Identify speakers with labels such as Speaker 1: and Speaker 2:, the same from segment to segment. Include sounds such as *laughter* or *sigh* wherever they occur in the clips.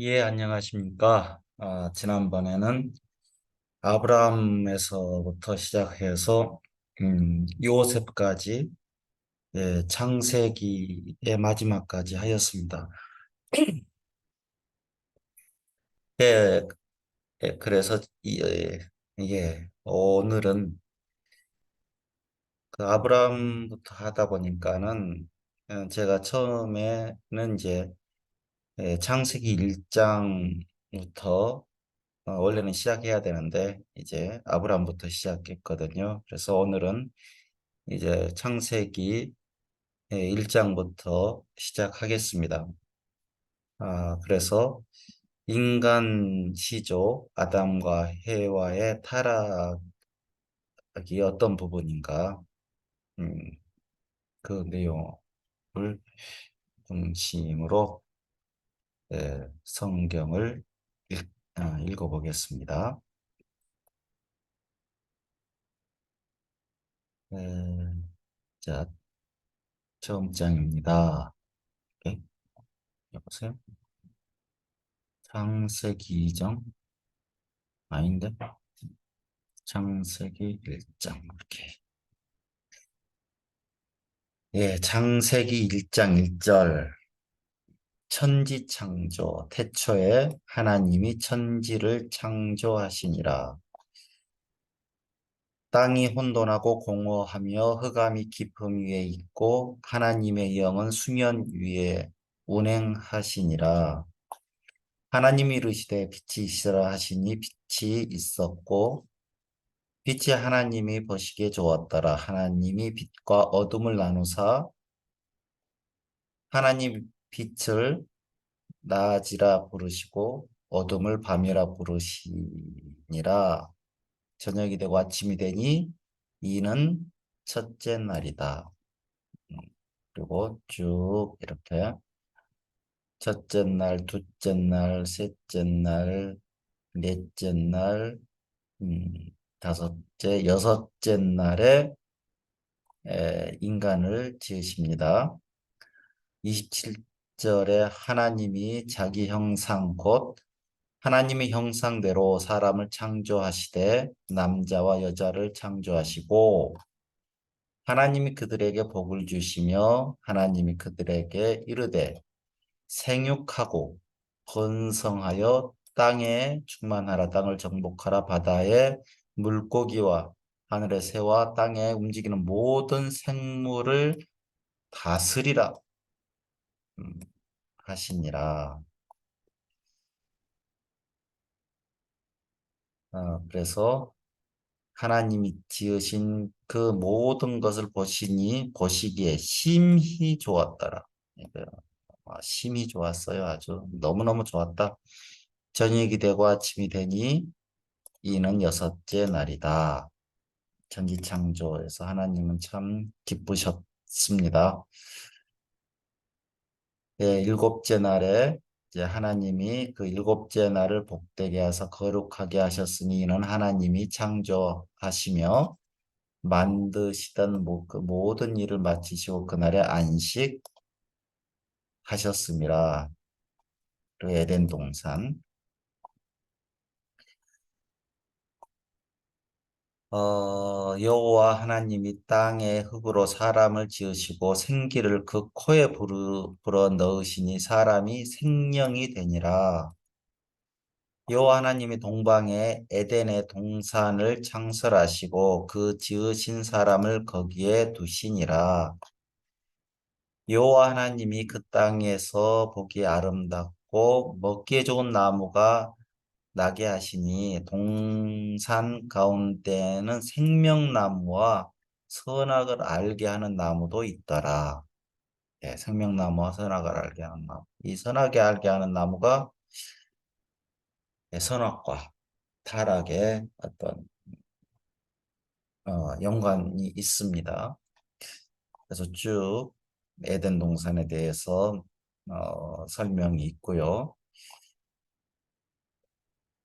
Speaker 1: 예, 안녕하십니까. 아, 지난번에는 아브라함에서부터 시작해서 음, 요셉까지 예, 창세기의 마지막까지 하였습니다. *clears throat* 예, 예, 그래서 이, 예, 예, 오늘은 그 아브라함부터 하다 보니까는 어, 제가 처음에는 이제 예, 창세기 1장부터 어, 원래는 시작해야 되는데 이제 아브라함부터 시작했거든요. 그래서 오늘은 이제 창세기 1장부터 시작하겠습니다. 아, 그래서 인간 시조 아담과 해와의 타락이 어떤 부분인가 음, 그 내용을 중심으로 예, 성경을 읽, 아, 읽어보겠습니다. 예, 자, 처음 장입니다. 네, 여보세요? 창세기 2장 아닌데? 창세기 1장 이렇게. 예, 창세기 1장 1절. 천지 창조, 태초에 하나님이 천지를 창조하시니라. 땅이 혼돈하고 공허하며 흑암이 깊음 위에 있고 하나님의 영은 수면 위에 운행하시니라. 하나님이 이르시되 빛이 있으라 하시니 빛이 있었고 빛이 하나님이 보시기에 좋았더라. 하나님이 빛과 어둠을 나누사 하나님 빛을 낮이라 부르시고 어둠을 밤이라 부르시니라. 저녁이 되고 아침이 되니 이는 첫째 날이다. 음, 그리고 쭉 이렇게 첫째 날, 둘째 날, 셋째 날, 넷째 날, 음, 다섯째, 여섯째 날에 에, 인간을 지으십니다. 27 절에 하나님이 자기 형상 곧 하나님의 형상대로 사람을 창조하시되 남자와 여자를 창조하시고 하나님이 그들에게 복을 주시며 하나님이 그들에게 이르되 생육하고 번성하여 땅에 충만하라. 땅을 정복하라. 바다의 물고기와 하늘의 새와 땅에 움직이는 모든 생물을 다스리라. 음, 하시니라. 어, 그래서 하나님이 지으신 그 모든 것을 보시니 보시기에 심히 좋았더라. 아, 심히 좋았어요. 아주 너무너무 좋았다. 저녁이 되고 아침이 되니 이는 여섯째 날이다. 천지창조에서 하나님은 참 기쁘셨습니다. 예, 일곱째 날에 이제 하나님이 그 일곱째 날을 복되게 하사 거룩하게 하셨으니 이는 하나님이 창조하시며 만드시던 그 모든 일을 마치시고 그날에 안식 하셨습니다. 그 에덴 동산. 어, 여호와 하나님이 땅의 흙으로 사람을 지으시고 생기를 그 코에 불어, 불어 넣으시니 사람이 생명이 되니라. 여호와 하나님이 동방에 에덴의 동산을 창설하시고 그 지으신 사람을 거기에 두시니라. 여호와 하나님이 그 땅에서 보기 아름답고 먹기에 좋은 나무가 나게 하시니 동산 가운데는 생명나무와 선악을 알게 하는 나무도 있더라. 예, 생명나무와 선악을 알게 하는 나무. 이 선악을 알게 하는 나무가 예, 선악과 타락의 어떤 어, 연관이 있습니다. 그래서 쭉 에덴 동산에 대해서 어, 설명이 있고요.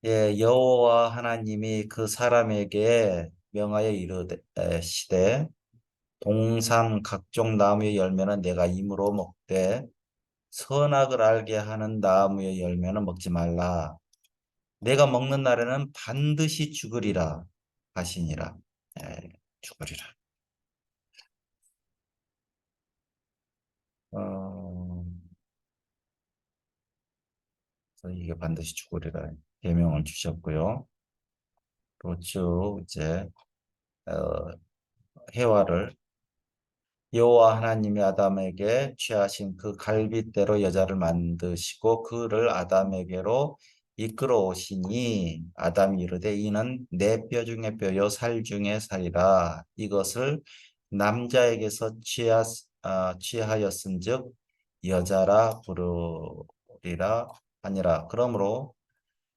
Speaker 1: 예, 여호와 하나님이 그 사람에게 명하여 이르시되 동산 각종 나무의 열매는 내가 임으로 먹되 선악을 알게 하는 나무의 열매는 먹지 말라. 내가 먹는 날에는 반드시 죽으리라 하시니라. 예, 죽으리라. 어, 이게 반드시 죽으리라 계명을 주셨고요. 그렇죠. 이제 어, 해와를 여호와 하나님이 아담에게 취하신 그 갈빗대로 여자를 만드시고 그를 아담에게로 이끌어 오시니 아담이 이르되 이는 내 뼈 중에 뼈요 살 중에 살이라 이것을 남자에게서 취하, 아, 취하였은즉 여자라 부르리라 아니라 그러므로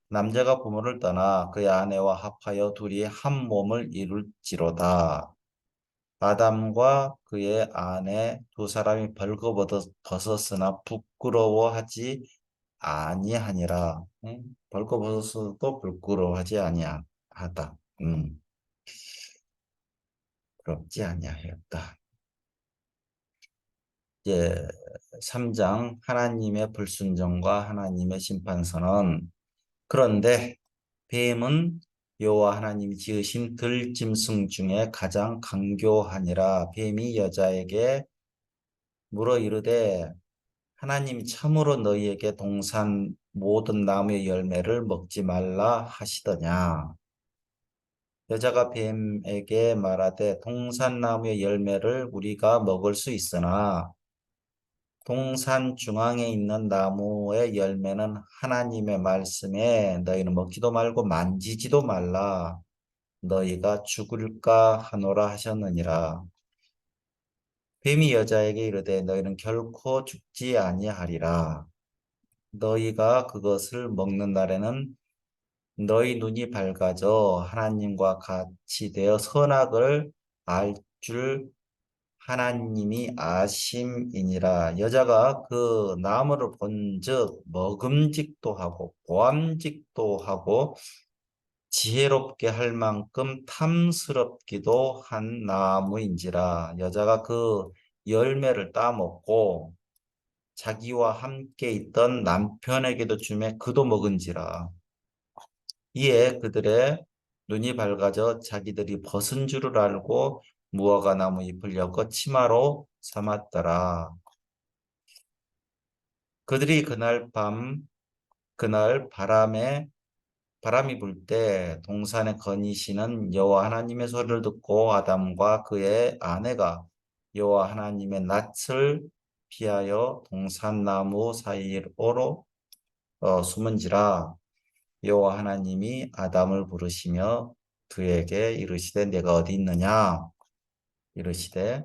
Speaker 1: 남자가 부모를 떠나 그의 아내와 합하여 둘이 한 몸을 이룰지로다. 아담과 그의 아내 두 사람이 벌거벗었으나 부끄러워하지 아니하니라. 응? 벌거벗었어도 부끄러워하지 아니하다. 음. 부럽지 아니하였다. 이제 3장 하나님의 불순종과 하나님의 심판선언 그런데 뱀은 여호와 하나님이 지으신 들짐승 중에 가장 강교하니라. 뱀이 여자에게 물어 이르되 하나님이 참으로 너희에게 동산 모든 나무의 열매를 먹지 말라 하시더냐? 여자가 뱀에게 말하되 동산 나무의 열매를 우리가 먹을 수 있으나 동산 중앙에 있는 나무의 열매는 하나님의 말씀에 너희는 먹지도 말고 만지지도 말라 너희가 죽을까 하노라 하셨느니라. 뱀이 여자에게 이르되 너희는 결코 죽지 아니하리라. 너희가 그것을 먹는 날에는 너희 눈이 밝아져 하나님과 같이 되어 선악을 알 줄 하나님이 아심이니라. 여자가 그 나무를 본즉 먹음직도 하고 보암직도 하고 지혜롭게 할 만큼 탐스럽기도 한 나무인지라. 여자가 그 열매를 따먹고 자기와 함께 있던 남편에게도 주매 그도 먹은지라. 이에 그들의 눈이 밝아져 자기들이 벗은 줄을 알고 무화과 나무 잎을 엮어 치마로 삼았더라. 그들이 그날 밤 그날 바람에 바람이 불 때 동산에 거니시는 여호와 하나님의 소리를 듣고 아담과 그의 아내가 여호와 하나님의 낯을 피하여 동산나무 사이로 어, 숨은지라 여호와 하나님이 아담을 부르시며 그에게 이르시되 내가 어디 있느냐 이르시되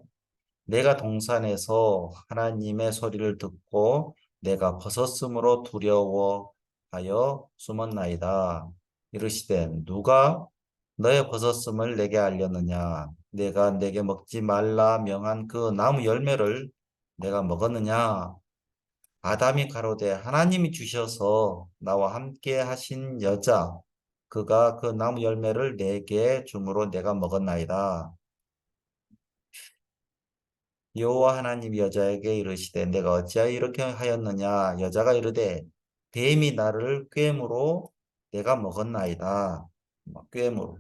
Speaker 1: 내가 동산에서 하나님의 소리를 듣고 내가 벗었으므로 두려워하여 숨었나이다. 이르시되 누가 너의 벗었음을 내게 알렸느냐? 내가 내게 먹지 말라 명한 그 나무 열매를 내가 먹었느냐? 아담이 가로되 하나님이 주셔서 나와 함께 하신 여자 그가 그 나무 열매를 내게 주므로 내가 먹었나이다. 여호와 하나님 여자에게 이르시되 내가 어찌하여 이렇게 하였느냐? 여자가 이르되 뱀이 나를 꿰므로 내가 먹었나이다. 꿰므로.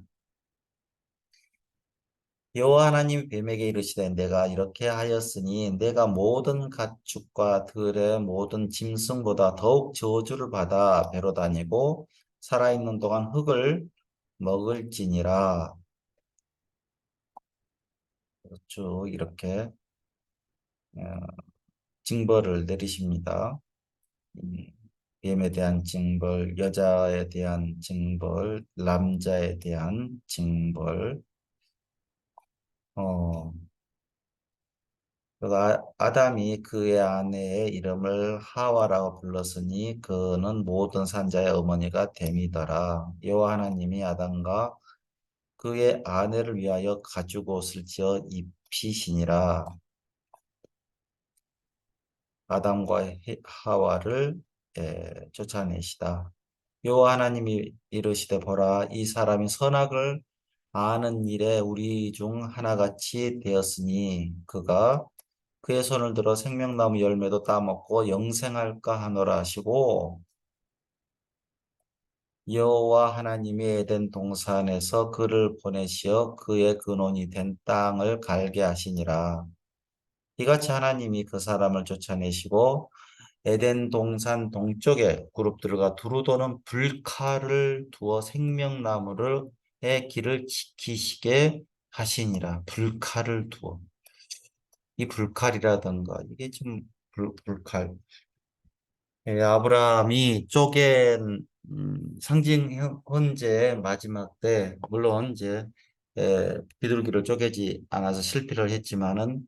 Speaker 1: 여호와 하나님 뱀에게 이르시되 내가 이렇게 하였으니 내가 모든 가축과 들의 모든 짐승보다 더욱 저주를 받아 배로 다니고 살아있는 동안 흙을 먹을지니라. 그렇죠. 이렇게. 어, 징벌을 내리십니다. 뱀에 대한 징벌, 여자에 대한 징벌, 남자에 대한 징벌. 어, 아, 아담이 그의 아내의 이름을 하와라고 불렀으니 그는 모든 산자의 어머니가 됨이더라. 여호와 하나님이 아담과 그의 아내를 위하여 가죽 옷을 지어 입히시니라. 아담과 하와를 예, 쫓아내시다. 여호와 하나님이 이르시되 보라 이 사람이 선악을 아는 일에 우리 중 하나같이 되었으니 그가 그의 손을 들어 생명나무 열매도 따먹고 영생할까 하노라 하시고 여호와 하나님이 에덴 동산에서 그를 보내시어 그의 근원이 된 땅을 갈게 하시니라. 이같이 하나님이 그 사람을 쫓아내시고 에덴 동산 동쪽에 그룹들과 두루 도는 불칼을 두어 생명나무를 의 길을 지키시게 하시니라. 불칼을 두어. 이 불칼이라든가 이게 좀 불, 불칼. 예, 아브라함이 쪼갠 음, 상징 현- 헌재 마지막 때 물론 이제 에, 비둘기를 쪼개지 않아서 실패를 했지만은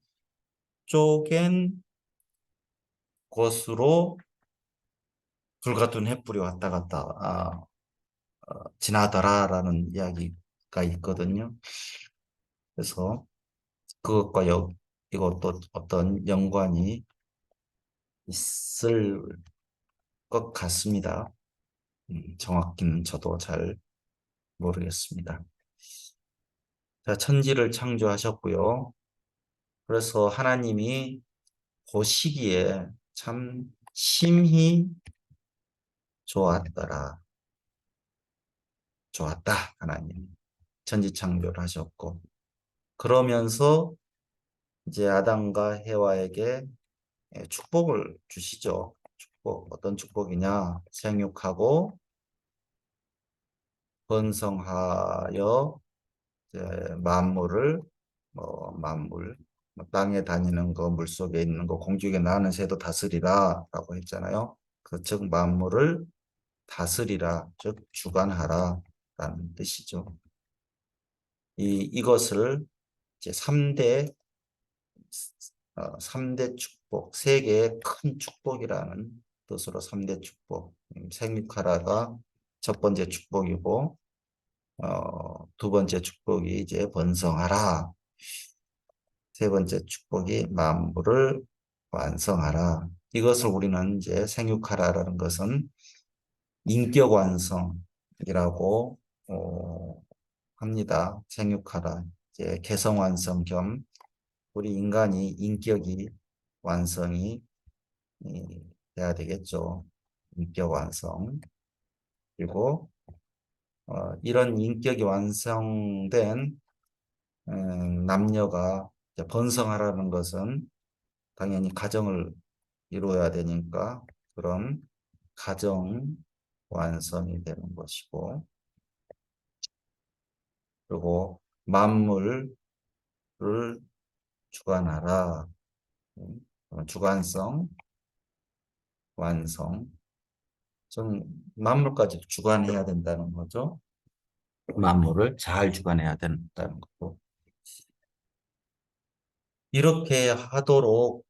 Speaker 1: 쪼갠 곳으로 불같은 횃불이 왔다 갔다 아, 어, 지나더라라는 이야기가 있거든요. 그래서 그것과 여, 이것도 어떤 연관이 있을 것 같습니다. 음, 정확히는 저도 잘 모르겠습니다. 자, 천지를 창조하셨고요. 그래서 하나님이 그 시기에 참 심히 좋았더라. 좋았다. 하나님. 천지 창조를 하셨고. 그러면서 이제 아담과 해와에게 예, 축복을 주시죠. 축복. 어떤 축복이냐? 생육하고 번성하여 만물을 뭐 만물 뭐 땅에 다니는 거, 물 속에 있는 거, 공중에 나는 새도 다스리라 라고 했잖아요. 그즉 만물을 다스리라, 즉 주관하라 라는 뜻이죠. 이 이것을 이제 3대 어, 3대 축복, 세 개의 큰 축복이라는 뜻으로 3대 축복. 음, 생육하라가 첫 번째 축복이고 어, 두 번째 축복이 이제 번성하라. 세 번째 축복이 만물을 완성하라. 이것을 우리는 이제 생육하라라는 것은 인격 완성이라고 어, 합니다. 생육하라. 이제 개성 완성 겸 우리 인간이 인격이 완성이 돼야 되겠죠. 인격 완성. 그리고 어, 이런 인격이 완성된 음, 남녀가 번성하라는 것은 당연히 가정을 이루어야 되니까 그런 가정 완성이 되는 것이고 그리고 만물을 주관하라. 음, 주관성 완성. 좀 만물까지 주관해야 된다는 거죠. 만물을 잘 주관해야 된다는 거고 이렇게 하도록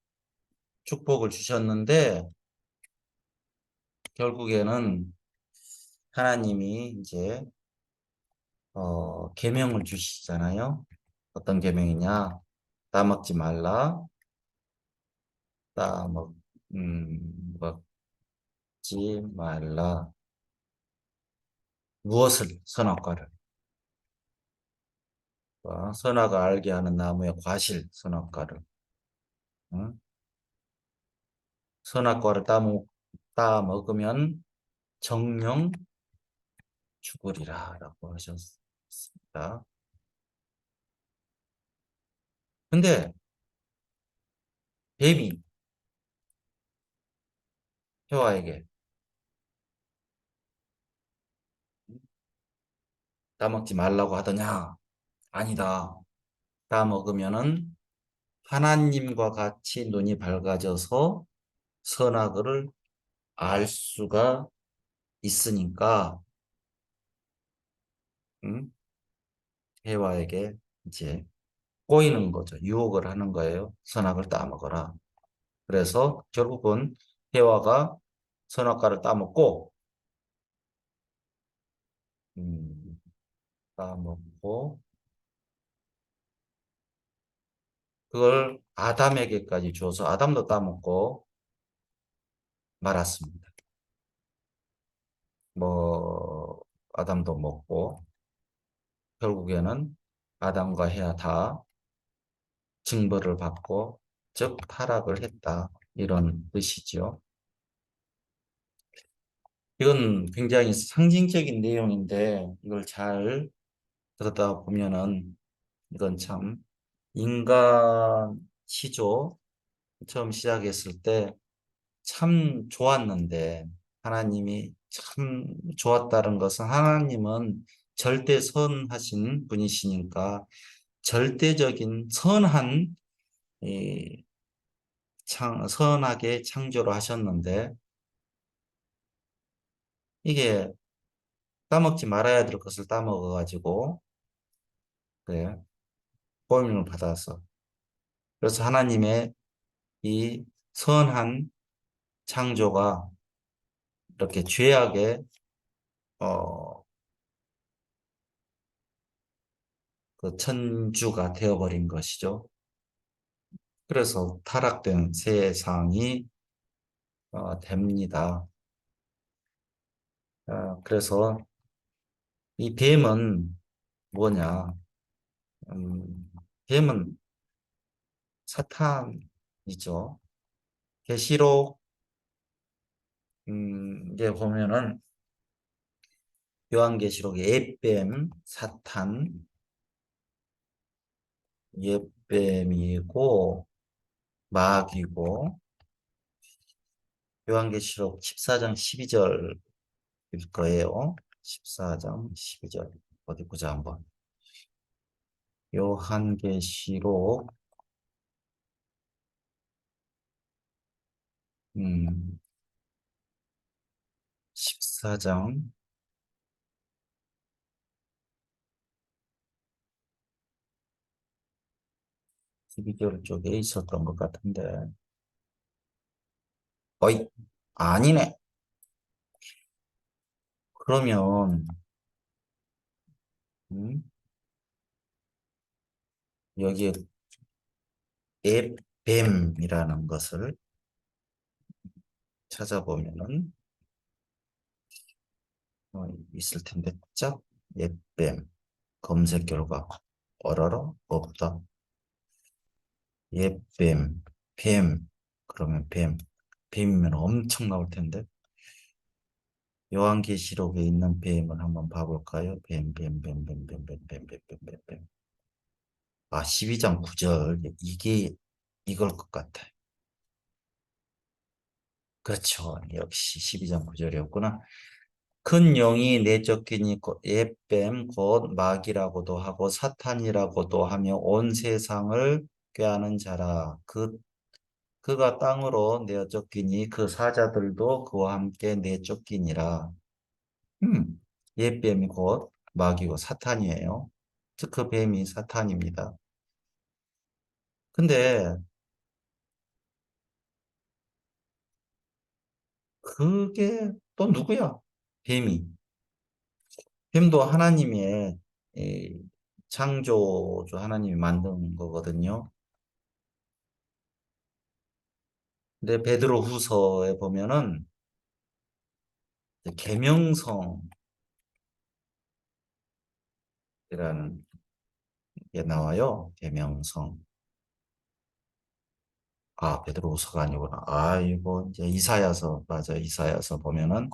Speaker 1: 축복을 주셨는데 결국에는 하나님이 이제 어, 계명을 주시잖아요. 어떤 계명이냐? 따먹지 말라. 따먹 음, 먹지 말라. 무엇을 선악과를 어, 선악을 알게 하는 나무의 과실 선악과를 응? 선악과를 따먹, 따먹으면 정령 죽으리라 라고 하셨습니다. 근데 뱀이 해와에게 따먹지 말라고 하더냐? 아니다. 따 먹으면은 하나님과 같이 눈이 밝아져서 선악을 알 수가 있으니까 음? 해와에게 이제 꼬이는 거죠. 유혹을 하는 거예요. 선악을 따먹어라. 그래서 결국은 해와가 선악과를 따먹고 음, 따먹고 그걸 아담에게까지 줘서 아담도 따먹고 말았습니다. 뭐 아담도 먹고 결국에는 아담과 해야 다 징벌을 받고 즉 타락을 했다. 이런 뜻이죠. 이건 굉장히 상징적인 내용인데 이걸 잘 들었다 보면은 이건 참 인간 시조 처음 시작했을 때 참 좋았는데 하나님이 참 좋았다는 것은 하나님은 절대 선하신 분이시니까 절대적인 선한 이 창, 선하게 창조를 하셨는데 이게 따먹지 말아야 될 것을 따먹어 가지고 그래 보임을 받아서 그래서 하나님의 이 선한 창조가 이렇게 죄악의 어, 그 천주가 되어버린 것이죠. 그래서 타락된 세상이 어, 됩니다. 어, 그래서 이 뱀은 뭐냐? 음, 뱀은 사탄이죠. 계시록 음, 이제 보면은 요한계시록 옛뱀, 사탄, 옛뱀이고 마귀고 요한계시록 14장 12절일 거예요. 14장 12절 어디 보자 한번. 요한계시록. 음, 14장. 12절 쪽에 있었던 것 같은데. 어이 아니네. 그러면 음, 여기에 앱뱀이라는 것을 찾아보면은 어, 있을 텐데 짝 앱뱀. 검색 결과 어라라 없다. 앱뱀 뱀. 그러면 뱀. 뱀이면 엄청 나올 텐데. 요한계시록에 있는 뱀을 한번 봐볼까요? 뱀, 뱀, 뱀, 뱀, 뱀, 뱀, 뱀, 뱀, 뱀, 뱀, 뱀. 아, 12장 9절. 이게 이걸 것 같아요. 그렇죠. 역시 12장 9절이었구나. 큰 영이 내쫓기니 옛뱀 곧 마귀라고도 하고 사탄이라고도 하며 온 세상을 꾀하는 자라. 그 그가 땅으로 내쫓기니 그 사자들도 그와 함께 내쫓기니라. 음, 옛뱀이 곧 마귀고 사탄이에요. 즉 그 뱀이 사탄입니다. 근데 그게 또 누구야? 뱀이. 뱀도 하나님의 이, 창조주 하나님이 만든 거거든요. 근데 베드로 후서에 보면은 계명성이라는 게 나와요. 계명성. 아, 베드로 후서가 아니구나. 아이고, 이제 이사야서, 맞아. 이사야서 보면은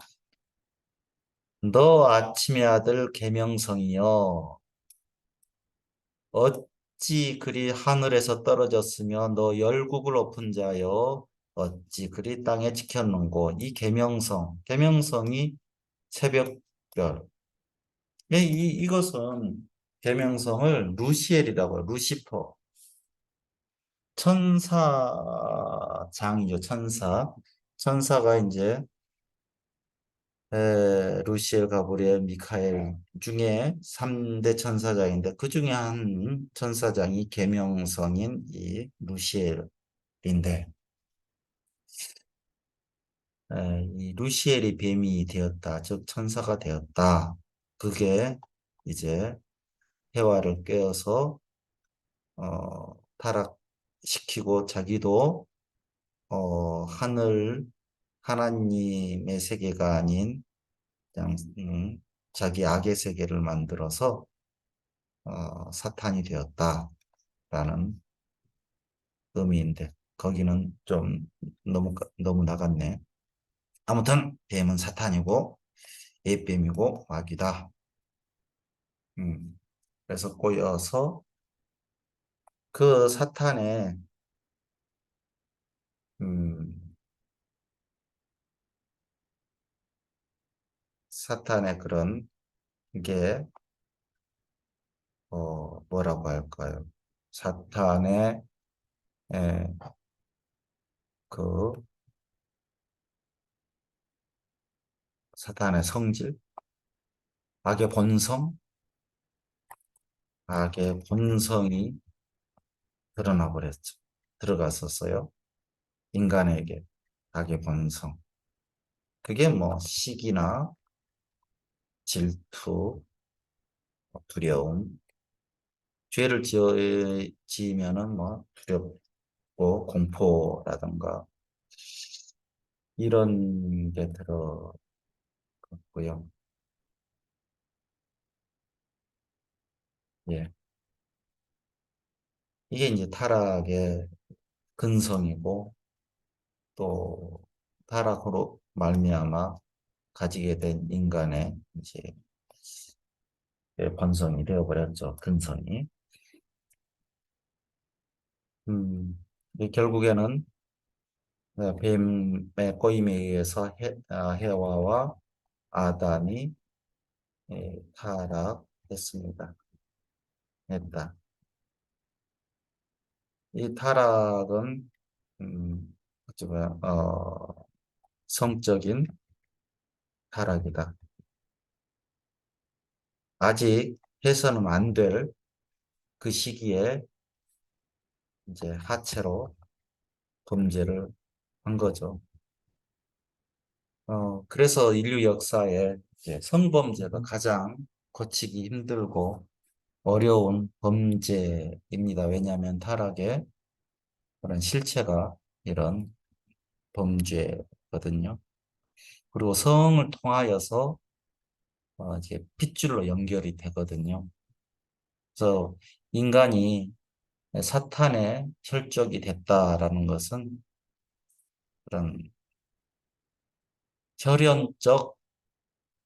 Speaker 1: 너 아침의 아들 계명성이여. 어찌 그리 하늘에서 떨어졌으며 너 열국을 엎은 자여? 어찌 그리 땅에 지켰는고? 이 계명성 계명성이 새벽별. 이, 이것은 계명성을 루시엘이라고 루시퍼 천사장이죠 천사 천사가 이제 에, 루시엘, 가브리엘, 미카엘 중에 3대 천사장인데 그 중에 한 천사장이 계명성인 이 루시엘인데 에, 이 루시엘이 뱀이 되었다. 즉 천사가 되었다. 그게 이제 해와를 깨어서 어, 타락 시키고 자기도 어, 하늘 하나님의 세계가 아닌 그냥 음, 자기 악의 세계를 만들어서 어, 사탄이 되었다라는 의미인데 거기는 좀 너무 너무 나갔네. 아무튼 뱀은 사탄이고 예뱀이고 마귀다. 음. 그래서 꼬여서 그 사탄의 음, 사탄의 그런 게 어, 뭐라고 할까요? 사탄의 에, 그 사탄의 성질, 악의 본성, 악의 본성이 드러나 버렸죠. 들어갔었어요. 인간에게 악의 본성. 그게 뭐 시기나 질투, 두려움, 죄를 지으면은 뭐 두렵고 공포라든가 이런 게 들어갔고요. 예. 이게 이제 타락의 근성이고 또 타락으로 말미암아 가지게 된 인간의 이제 본성이 되어버렸죠. 근성이. 음, 결국에는 네, 뱀의 꼬임에 의해서 해, 아, 해와와 아담이 예, 타락했습니다. 했다. 이 타락은 음, 어쩌면 어, 성적인 타락이다. 아직 해서는 안 될 그 시기에 이제 하체로 범죄를 한 거죠. 어, 그래서 인류 역사에 성범죄가 가장 고치기 힘들고 어려운 범죄입니다. 왜냐하면 타락의 그런 실체가 이런 범죄거든요. 그리고 성을 통하여서 어, 이제 핏줄로 연결이 되거든요. 그래서 인간이 사탄의 혈족이 됐다라는 것은 그런 혈연적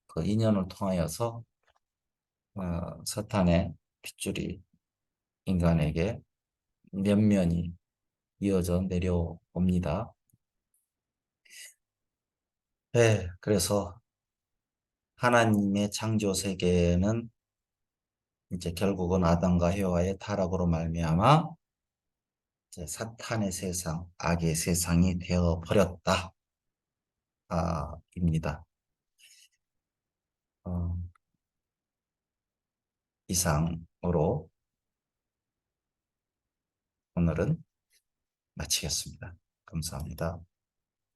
Speaker 1: 그 인연을 통하여서 어, 사탄의 핏줄이 인간에게 면면이 이어져 내려옵니다. 네, 그래서 하나님의 창조 세계는 이제 결국은 아담과 헤와의 타락으로 말미암아 사탄의 세상, 악의 세상이 되어 버렸다. 아, 입니다. 어, 이상 으로 오늘은 마치겠습니다. 감사합니다.